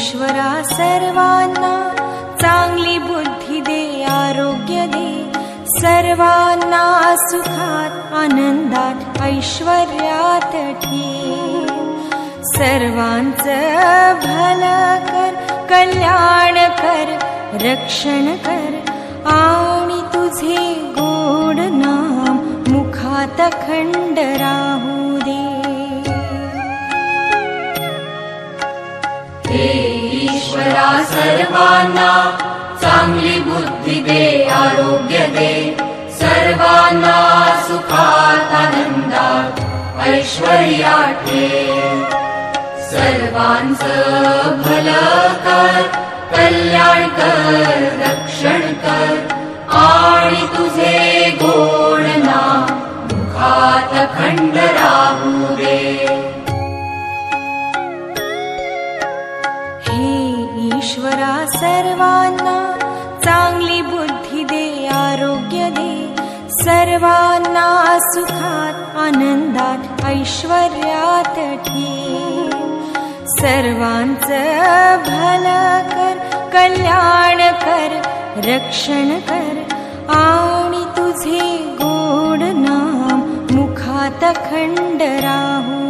ईश्वरा सर्वांना चांगली बुद्धी दे आरोग्य दे. सर्वांना सुखात आनंदात ऐश्वर्यात ठेव सर्वांचं भलं कर कल्याण कर रक्षण कर. आणि तुझे गोड नाम मुखात खंड राहू हे ईश्वरा सर्वांना चांगली बुद्धी दे आरोग्य दे. सर्वांना सुखात आनंदात ऐश्वर्यात ठेव सर्वांचं भलं कर कल्याण कर रक्षण कर. आणि तुझे गोड नाम मुखात खंड सर्वांना चांगली बुद्धी दे आरोग्य दे. सर्वांना सुखात आनंदात ऐश्वर्यात सर्वांचं भलं कर कल्याण कर रक्षण कर. आणि तुझे गोड नाम मुखात खंड राहू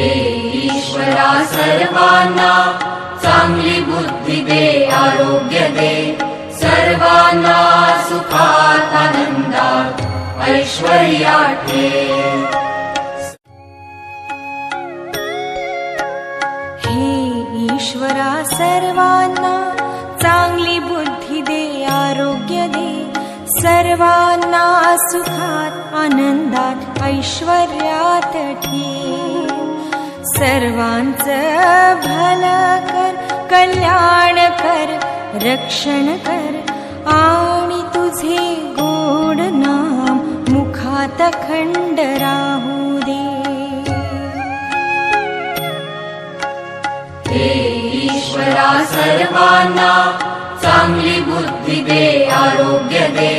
ईश्वरा सर्वांना चांगली बुद्धी दे आरोग्य दे सर्वांना सुखात आनंदात ऐश्वर्यात ठेव हे ईश्वरा सर्वांना चांगली बुद्धी दे आरोग्य दे सर्वांना सुखात आनंदात ऐश्वर्यात ठेव सर्वांचं भलं कर कल्याण कर रक्षण तुझे गोड नाम मुखात खंड राहू दे. ईश्वरा सर्वांना चांगली बुद्धी दे आरोग्य दे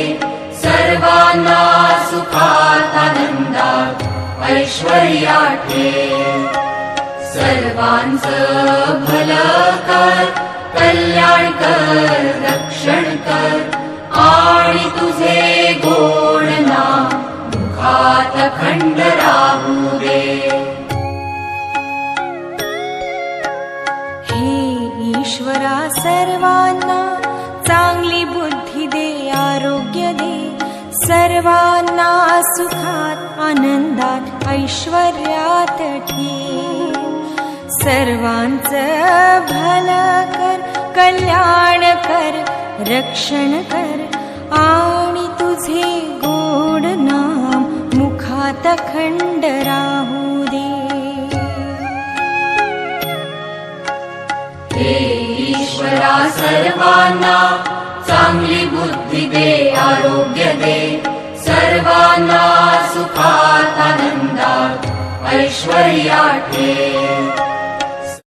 सर्वांचं भलं कर कल्याण कर रक्षण कर आणि तुझे गोड नाम मुखात खंड राहू दे हे ईश्वरा सर्वांना चांगली बुद्धी दे आरोग्य दे। सर्वांना सुखात आनंदात ऐश्वर्यात सर्वांचं भलं कर कल्याण कर रक्षण तुझे गोड नाम मुखात खंड राहू दे. ईश्वरा सर्वांना चांगली बुद्धी दे आरोग्य दे. सर्वांना सुखात आनंदात ऐश्वर्यात